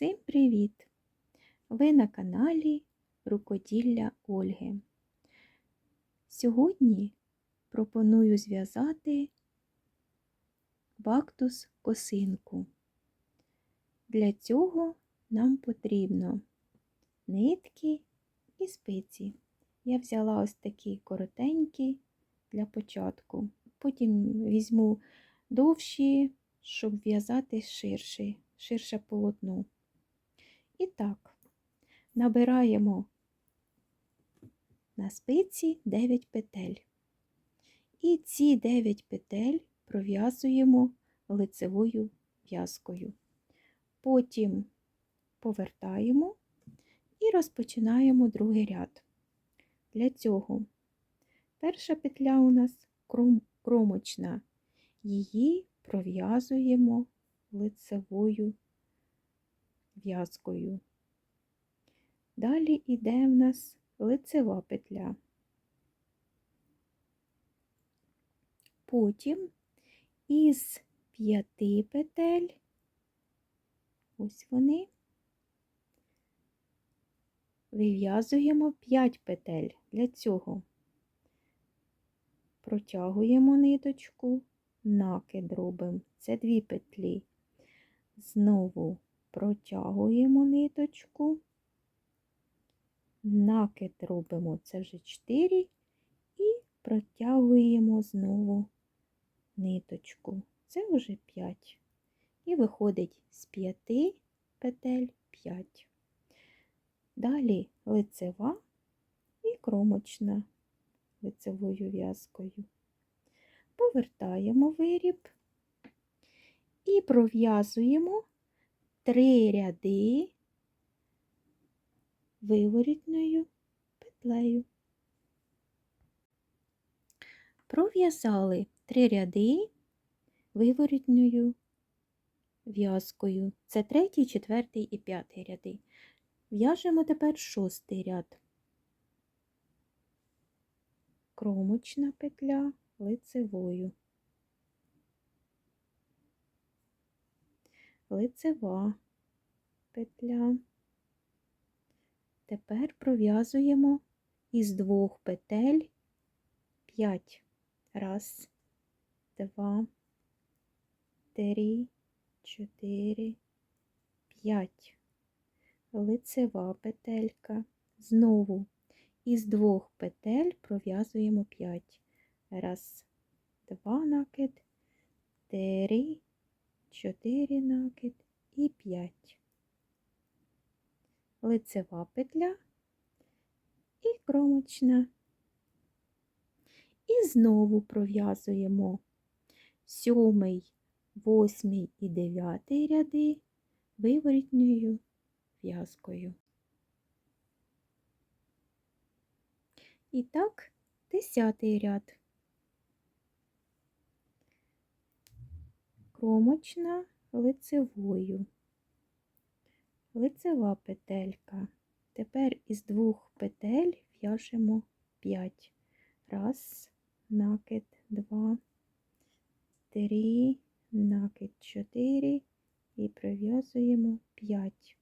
Всім привіт! Ви на каналі Рукоділля Ольги. Сьогодні пропоную зв'язати бактус косинку. Для цього нам потрібно нитки і спиці. Я взяла ось такі коротенькі для початку. Потім візьму довші, щоб в'язати ширше, ширше полотно. І так, набираємо на спиці 9 петель. І ці 9 петель пров'язуємо лицевою в'язкою. Потім повертаємо і розпочинаємо другий ряд. Для цього перша петля у нас кромочна, її пров'язуємо лицевою в'язкою. Далі йде в нас лицева петля. Потім із п'яти петель, ось вони, вив'язуємо 5 петель. Для цього протягуємо ниточку, накид робимо, це дві петлі. Знову протягуємо ниточку, накид робимо, це вже 4, і протягуємо знову ниточку, це вже 5. І виходить з 5 петель 5. Далі лицева і кромочна лицевою в'язкою. Повертаємо виріб і пров'язуємо три ряди виворітною петлею. Пров'язали три ряди виворітною в'язкою. Це третій, четвертий і п'ятий ряди. В'яжемо тепер шостий ряд. Кромочна петля лицевою. Лицева петля. Тепер пров'язуємо із двох петель 5. Раз, два, три, чотири, п'ять. Лицева петелька. Знову із двох петель пров'язуємо 5. Раз, два накид, три, 4 накид і 5. Лицева петля і кромочна. І знову пров'язуємо сьомий, восьмий і дев'ятий ряди виворітньою в'язкою. І так, десятий ряд. Кромочна лицевою, лицева петелька. Тепер із двох петель в'яжемо 5. Раз, накид, два, три, накид, чотири і пров'язуємо 5.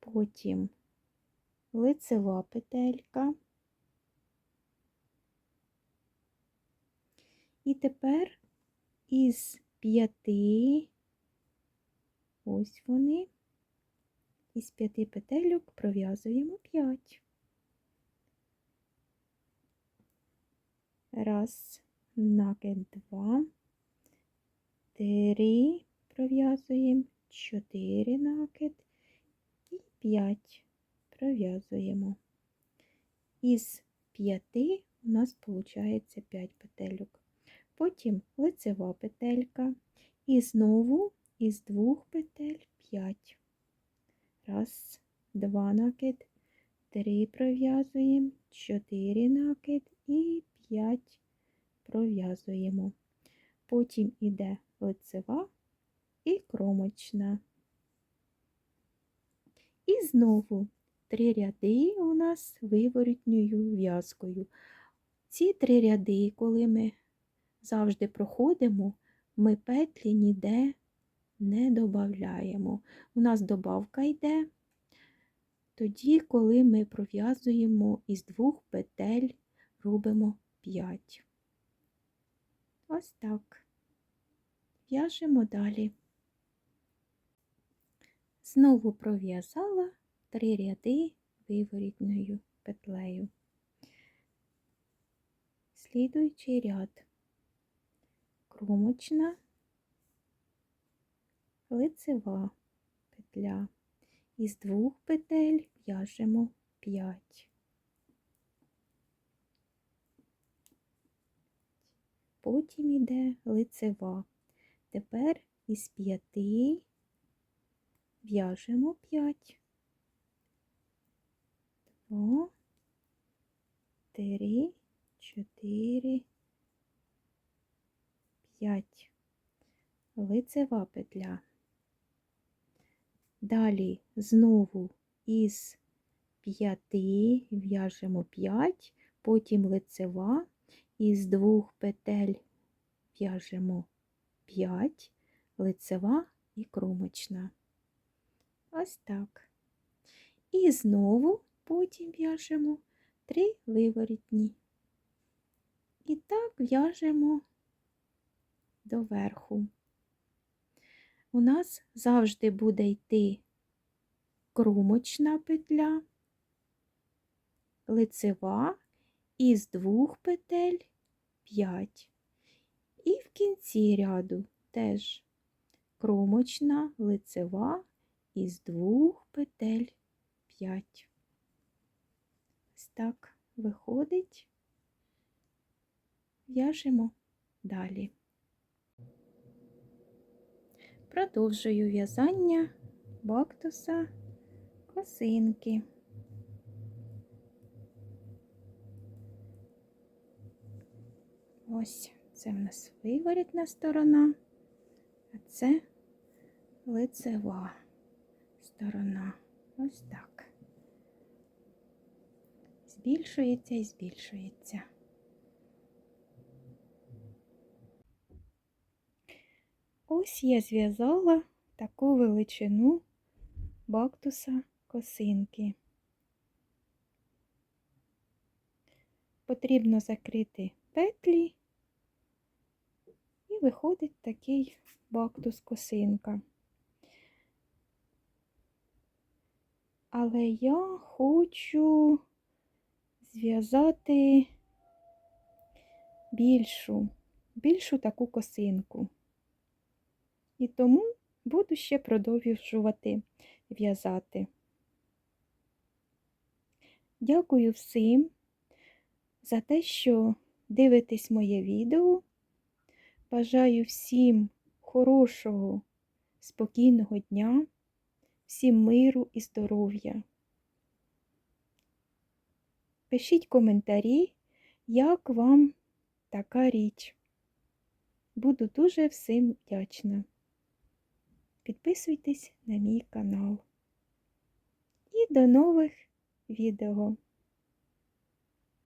Потім лицева петелька. І тепер із п'яти, ось вони, із п'яти петельок пров'язуємо п'ять. Раз, накид два, три пров'язуємо, чотири накид. І п'ять пров'язуємо. Із п'яти у нас виходить п'ять петельок потім лицева петелька і знову із двох петель 5. Раз, два накид, три пров'язуємо, чотири накид і п'ять пров'язуємо. Потім іде лицева і кромочна. І знову три ряди у нас виворотньою в'язкою. Ці три ряди, коли ми завжди проходимо, ми петлі ніде не додаємо. У нас добавка йде тоді, коли ми пров'язуємо із двох петель, робимо 5. Ось так. В'яжемо далі. Знову пров'язала три ряди виворітною петлею. Слідуючий ряд кромочна, лицева петля. Із двох петель в'яжемо 5. Потім іде лицева. Тепер із п'яти в'яжемо 5. Два, три, чотири, п'ять. Лицева петля. Далі знову із п'яти в'яжемо 5, потім лицева, із двох петель в'яжемо 5, лицева і кромочна. Ось так. І знову потім в'яжемо 3 виворітні. І так в'яжемо до верху у нас завжди буде йти кромочна петля, лицева із двох петель 5. І в кінці ряду теж кромочна лицева із двох петель 5. Ось так виходить, в'яжемо далі. Продовжую в'язання бактуса косинки. Ось це в нас виворітна сторона, а це лицева сторона. Ось так. Збільшується і збільшується. Ось я зв'язала таку величину бактуса косинки. Потрібно закрити петлі і виходить такий бактус косинка. Але я хочу зв'язати більшу, більшу таку косинку. І тому буду ще продовжувати в'язати. Дякую всім за те, що дивитесь моє відео. Бажаю всім хорошого, спокійного дня, всім миру і здоров'я. Пишіть коментарі, як вам така річ. Буду дуже всім вдячна. Підписуйтесь на мій канал. І до нових відео!